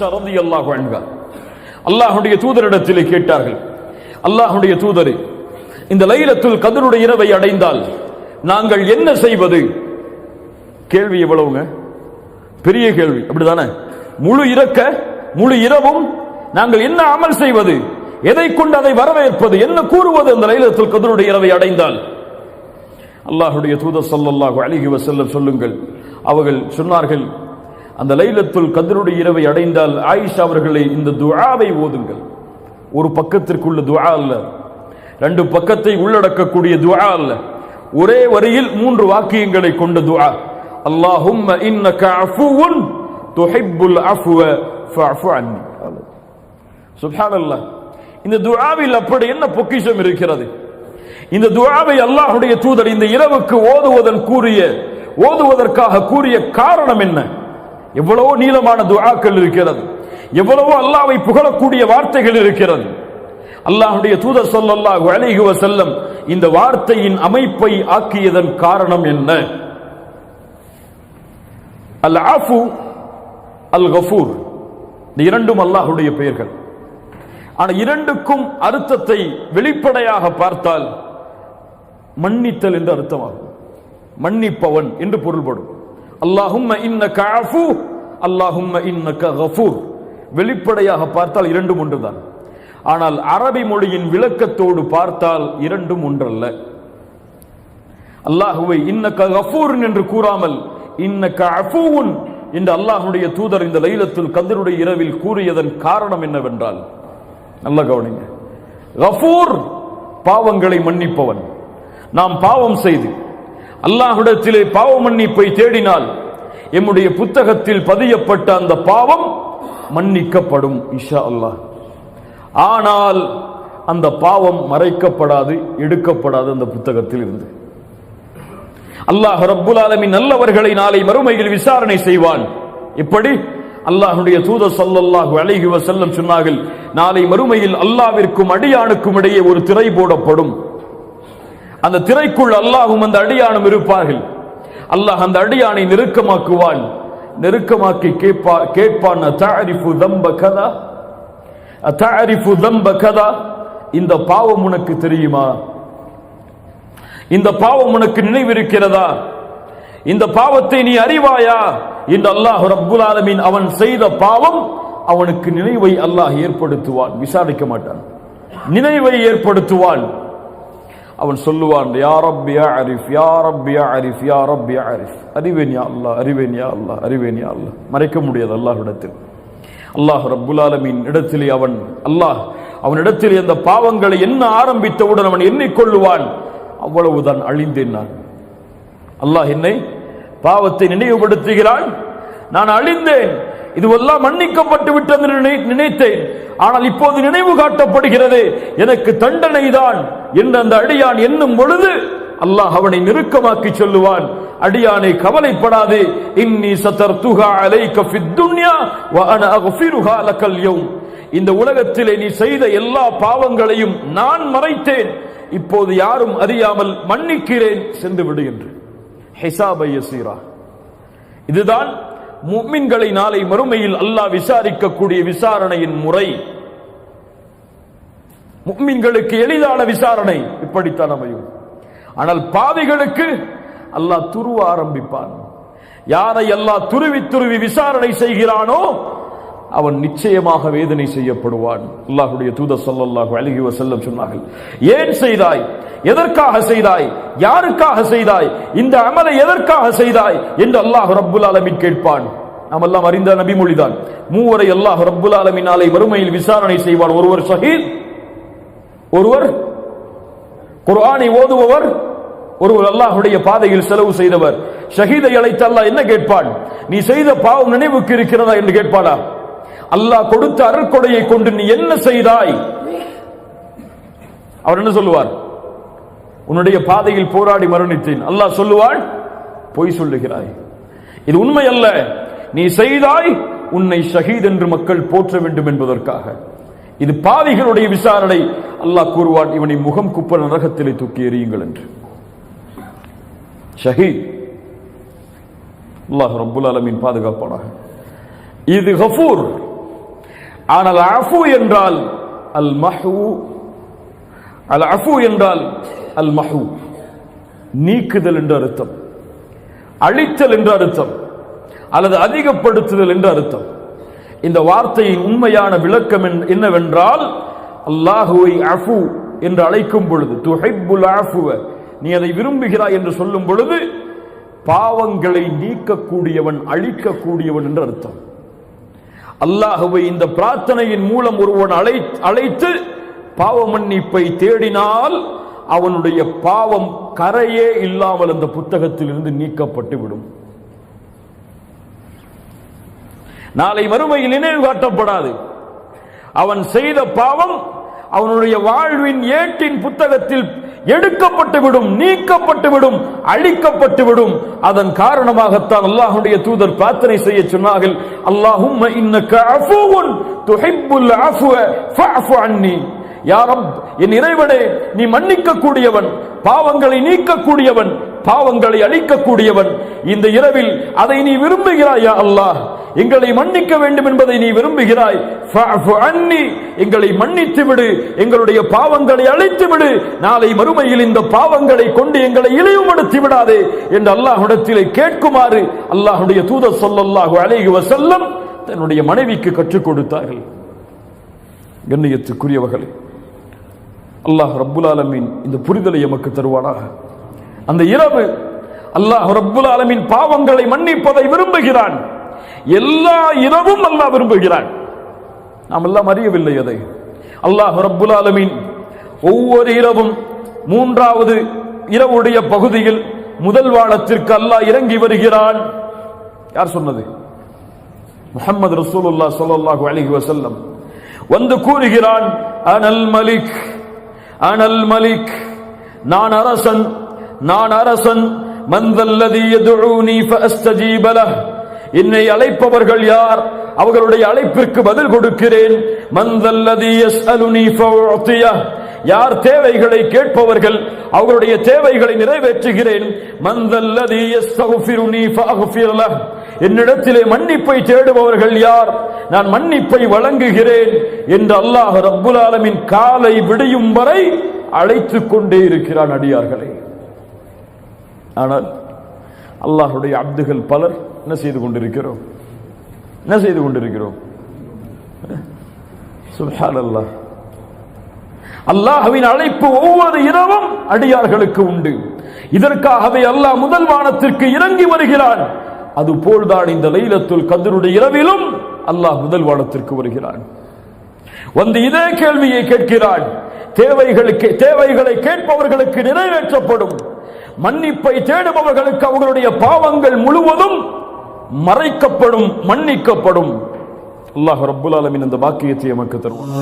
ஆயிஷா அல்லாஹ் அன்ஹா. அல்லாஹுடைய தூதரிடத்திலே கேட்டார்கள் அல்லாஹுடைய தூதர் இந்த லைலத்துல் கதருடைய இரவை அடைந்தால் நாங்கள் என்ன செய்வது? கேள்வி எவ்வளவுங்க? பெரிய கேள்வி அப்படிதானே முழு இறக்க முழு இரவும் நாங்கள் என்ன அமல் செய்வது? எதை கொண்டு அதை வரவேற்பது? என்ன கூறுவது அந்த லைலத்துல் கதருடைய இரவை அடைந்தால்? அல்லாஹுடைய தூதர் ஸல்லல்லாஹு அலைஹி வஸல்லம் சொல்லுங்கள். அவர்கள் சொன்னார்கள் அந்த லைலத்துல் கதருடைய இரவை அடைந்தால் ஆயிஷா அவர்களை இந்த துஆவை ஓதுங்கள். ஒரு பக்கத்திற்குள்ள துஆ அல்ல. ரெண்டு பக்கத்தை உள்ளடக்கக்கூடிய துஆ அல்ல. ஒரே வரியில் மூன்று வாக்கியங்களை கொண்ட துஆ. அல்லாஹும்ம இன்னக அஃபுவுன் துஹிப்புல் அஃப்வ ஃபஅஃபு அன்னி. சுப்ஹானல்லாஹ். இந்த துஆவில் அப்படி என்ன பொக்கிஷம் இருக்கிறது? இந்த துஆவை அல்லாஹ்வுடைய தூதர் இந்த இரவுக்கு ஓதுவதன் கூறிய ஓதுவதற்காக கூறிய காரணம் என்ன? எவ்வளவோ நீளமான துஆக்கள் இருக்கிறது. எவ்வளவோ அல்லாவை புகழக்கூடிய வார்த்தைகள் இருக்கிறது. அல்லாஹுடைய தூதர் ஸல்லல்லாஹு அலைஹி செல்லம் இந்த வார்த்தையின் அமைப்பை ஆக்கியதன் காரணம் என்ன? அல் ஆஃபு அல் கஃபூர் இந்த இரண்டும் அல்லாஹுடைய பெயர்கள். ஆனா இரண்டுக்கும் அர்த்தத்தை வெளிப்படையாக பார்த்தால் மன்னித்தல் என்று அர்த்தமாகும். மன்னிப்பவன் என்று பொருள்படும். அல்லாஹும் அல்லாஹும் கஃபூர். வெளிப்படையாக பார்த்தால் இரண்டும் ஒன்றுதான். ஆனால் அரபி மொழியின் விளக்கத்தோடு பார்த்தால் இரண்டும் ஒன்றல்ல. அல்லாஹுவை இன்னக்க கஃபூரன் என்று கூறாமல் இன்னக்க அஃபூன் என்று அல்லாஹ்வுடைய தூதர் இந்த லைலத்தில் கதிருடைய இரவில் கூறியதன் காரணம் என்னவென்றால் நல்ல கவனிங்க. கஃபூர் பாவங்களை மன்னிப்பவன். நாம் பாவம் செய்து அல்லாஹ்விடத்திலே பாவ மன்னிப்பை தேடினால் எம்முடைய புத்தகத்தில் பதியப்பட்ட அந்த பாவம் மன்னிக்கப்படும் இஷா அல்லாஹ். ஆனால் அந்த பாவம் மறைக்கப்படாது எடுக்கப்படாது அந்த புத்தகத்தில் இருந்து. அல்லாஹ் ரப்புல் ஆலமின் நல்லவர்களை நாளை மறுமையில் விசாரணை செய்வான். எப்படி? அல்லாஹுடைய தூத ஸல்லல்லாஹு அலைஹி வஸல்லம் சொன்னார்கள் நாளை மறுமையில் அல்லாவிற்கும் அடியானுக்கும் இடையே ஒரு திரை போடப்படும். அந்த திரைக்குள் அல்லாஹும் அந்த அடியானும் இருப்பார்கள். அல்லாஹ் அந்த அடியானை நெருக்கமாக்குவான். நெருக்கமாக்கி கேட்பா கேட்பான் தஅரிஃபு தம்ப கதா? தாரிஃபு தம்ப கதா? இந்த பாவம் உனக்கு தெரியுமா? இந்த பாவம் உனக்கு நினைவிருக்கிறதா? இந்த பாவத்தை நீ அறிவாயா? என்று அல்லாஹ் ரப்புல் ஆலமின் அவன் செய்த பாவம் அவனுக்கு நினைவை அல்லாஹ் ஏற்படுத்துவான். விசாரிக்க மாட்டான். நினைவை ஏற்படுத்துவான். அவன் சொல்லுவான் யா அரிஃப் யா அரிஃப் யா அரிஃப் அறிவேன் யா அல்லாஹ் அறிவேன் யா அல்லாஹ் அறிவேன் யா அல்லாஹ். மறைக்க முடியாது அல்லாஹ்விடத்தில் அல்லாஹ் ரப்புல் ஆலமீன் இடத்திலே அவன் அல்லாஹ் அவனிடத்தில் அந்த பாவங்களை என்ன ஆரம்பித்தவுடன் அவன் எண்ணிக்கொள்ளுவான். அவ்வளவுதான் அழிந்தேன் நான். அல்லாஹ் என்னை பாவத்தை நினைவுபடுத்துகிறான். நான் அழிந்தேன். இதுவெல்லாம் மன்னிக்கப்பட்டு விட்டது நினைத்தேன். ஆனால் இப்போது நினைவு காட்டப்படுகிறது. எனக்கு தண்டனை தான் என்று அந்த அடியான் என்னும் பொழுது அல்லாஹ் அவனை நெருக்கமாக்கி சொல்லுவான். அடியானை கவலைப்படாதே. இன்னி சதர்துஹா துகா ஃபித் துன்யா வ அன லக்கல் யௌம். இந்த உலகத்திலே நீ செய்த எல்லா பாவங்களையும் நான் மறைத்தேன். இப்போது யாரும் அறியாமல் மன்னிக்கிறேன். சென்று விடு என்று. ஹிசாபை யசீரா. இதுதான் முக்மின்களை நாளை மறுமையில் அல்லாஹ் விசாரிக்கக்கூடிய விசாரணையின் முறை. முக்மின்களுக்கு எளிதான விசாரணை. இப்படித்தான் அமையும். ஆனால் பாவிகளுக்கு அல்லாஹ் துருவ ஆரம்பிப்பான். யாரை அல்லாஹ் துருவி துருவி விசாரணை செய்கிறானோ அவன் நிச்சயமாக வேதனை செய்யப்படுவான். அல்லாஹுடைய தூத ஸல்லல்லாஹு அழகி வசல்லம் சொன்னார்கள் ஏன் செய்தாய்? எதற்காக செய்தாய்? யாருக்காக செய்தாய்? இந்த அமலை எதற்காக செய்தாய்? என்று அல்லாஹ் ரப்புல் அலமின் கேட்பான். நாம் எல்லாம் அறிந்த நபிமொழிதான். மூவரை அல்லாஹ் ரப்புல் அலமினாலே வறுமையில் விசாரணை செய்வான். ஒருவர் ஷஹீத் ஒருவர் குர்ஆனை ஓதுபவர் ஒருவர் அல்லாஹுடைய பாதையில் செலவு செய்தவர். ஷஹீதை அழைத்து அல்லாஹ் என்ன கேட்பான்? நீ செய்த பாவம் நினைவுக்கு இருக்கிறதா? என்று கேட்பானா? அல்லாஹ் கொடுத்த அருட்கொடையை கொண்டு நீ என்ன செய்தாய்? அவர் என்ன சொல்லுவார்? உன்னுடைய பாதையில் போராடி மரணித்தேன். அல்லாஹ் சொல்லுவாள் பொய் சொல்லுகிறாய். இது உண்மை அல்ல நீ செய்தாய் உன்னை ஷஹீத் என்று மக்கள் போற்ற வேண்டும் என்பதற்காக. இது பாவிகளுடைய விசாரணை. அல்லாஹ் கூறுவான் இவனை முகம் குப்ப நரகத்திலே தூக்கி எறியுங்கள் என்று. ஷஹீத். அல்லாஹ் ரபுல் அலமின் பாதுகாப்பானாக. இது கஃபூர். ஆனால் அஃபு என்றால் அல் மஹு அல் அஃபு என்றால் அல் மஹு நீக்குதல் என்று அர்த்தம். அழித்தல் என்று அர்த்தம். அல்லது அதிகப்படுத்துதல் என்று அர்த்தம். இந்த வார்த்தையின் உண்மையான விளக்கம் என்னவென்றால் அல்லாஹுவை அஃபு என்று அழைக்கும் பொழுது துஹைபுல் அஃபுவ. நீ அதை விரும்புகிறாய் என்று சொல்லும் பொழுது பாவங்களை நீக்கக்கூடியவன் அழிக்கக்கூடியவன் என்று அர்த்தம். அல்லாஹுவை இந்த பிரார்த்தனையின் மூலம் ஒருவன் அழை அழைத்து பாவ மன்னிப்பை தேடினால் அவனுடைய பாவம் கரையே இல்லாமல் அந்த புத்தகத்தில் இருந்து நீக்கப்பட்டு விடும். நாளை மறுமையில் நினைவு காட்டப்படாது. அவன் செய்த பாவம் அவனுடைய வாழ்வின் ஏட்டின் புத்தகத்தில் எடுக்கப்பட்டு விடும் நீக்கப்பட்டு விடும் அழிக்கப்பட்டு விடும் அதன் காரணமாகத்தான் அல்லாஹுடைய தூதர் பிரார்த்தனை செய்ய சொன்னார்கள் அல்லாஹும் இன்னக அன்னி. என் இறைவனே நீ மன்னிக்க கூடியவன் பாவங்களை நீக்கக்கூடியவன் பாவங்களை அழிக்கக்கூடியவன். இந்த இரவில் அதை நீ விரும்புகிறாய் அல்லாஹ். எங்களை மன்னிக்க வேண்டும் என்பதை நீ விரும்புகிறாய். எங்களை மன்னித்து விடு. எங்களுடைய பாவங்களை அழைத்து விடு. நாளை மறுமையில் இந்த பாவங்களை கொண்டு எங்களை இழிவுபடுத்தி விடாதே என்று அல்லாஹுடத்திலே கேட்குமாறு அல்லாஹுடைய தூதர் சொல்லல்லாஹு அலைஹி செல்லம் தன்னுடைய மனைவிக்கு கற்றுக் கொடுத்தார்கள். கண்ணியத்துக்குரியவர்களே அல்லாஹ் ரப்புல் ஆலமின் இந்த புரிதலை எமக்கு தருவானாக. அந்த இரவு அல்லாஹ் ரப்புல் ஆலமின் பாவங்களை மன்னிப்பதை விரும்புகிறான். எல்லா இரவும் அல்லாஹ் விரும்புகிறான். நாம் எல்லாம் அறியவில்லை அதை. அல்லாஹ் ரப்புல் ஆலமின் ஒவ்வொரு இரவும் மூன்றாவது இரவுடைய பகுதியில் முதல் வாழத்திற்கு அல்லாஹ் இறங்கி வருகிறான். யார் சொன்னது? முகமது ரசூலுல்லாஹ் ஸல்லல்லாஹு அலைஹி வஸல்லம் வந்து கூறுகிறான் அனல் மலிக் அனல் மலிக் நான் அரசன் நான் அரசன். மந்தல்லதி என்னை அழைப்பவர்கள் யார்? அவர்களுடைய அழைப்பிற்கு பதில் கொடுக்கிறேன். மந்தல்லதி யார் தேவைகளை கேட்பவர்கள் அவர்களுடைய தேவைகளை நிறைவேற்றுகிறேன். என்னிடத்திலே மன்னிப்பை தேடுபவர்கள் யார்? நான் மன்னிப்பை வழங்குகிறேன் என்று அல்லாஹ் ரப்புல் ஆலமின் காலை விடியும் வரை அழைத்துக் கொண்டே இருக்கிறான் அடியார்களை. ஆனால் அல்லாஹுடைய அப்துகள் பலர் என்ன செய்து கொண்டிருக்கிறோம்? என்ன செய்து கொண்டிருக்கிறோம்? சுப்ஹான் அல்லாஹ் அல்லாஹ்வின் அழைப்பு ஒவ்வொரு இரவும் அடியார்களுக்கு உண்டு. இதற்காகவே அல்லாஹ் முதல் வானத்திற்கு இறங்கி வருகிறான். அது போல்தான் இந்த லைலத்துல் கதிருடைய இரவிலும் அல்லாஹ் முதல் வானத்திற்கு வருகிறான். வந்து இதே கேள்வியை கேட்கிறான். தேவைகளுக்கு தேவைகளை கேட்பவர்களுக்கு நிறைவேற்றப்படும். மன்னிப்பை தேடுபவர்களுக்கு அவர்களுடைய பாவங்கள் முழுவதும் மறைக்கப்படும் மன்னிக்கப்படும். அல்லாஹ் ரபுல் அலமின் அந்த பாக்கியத்தை எமக்கு தருவோம்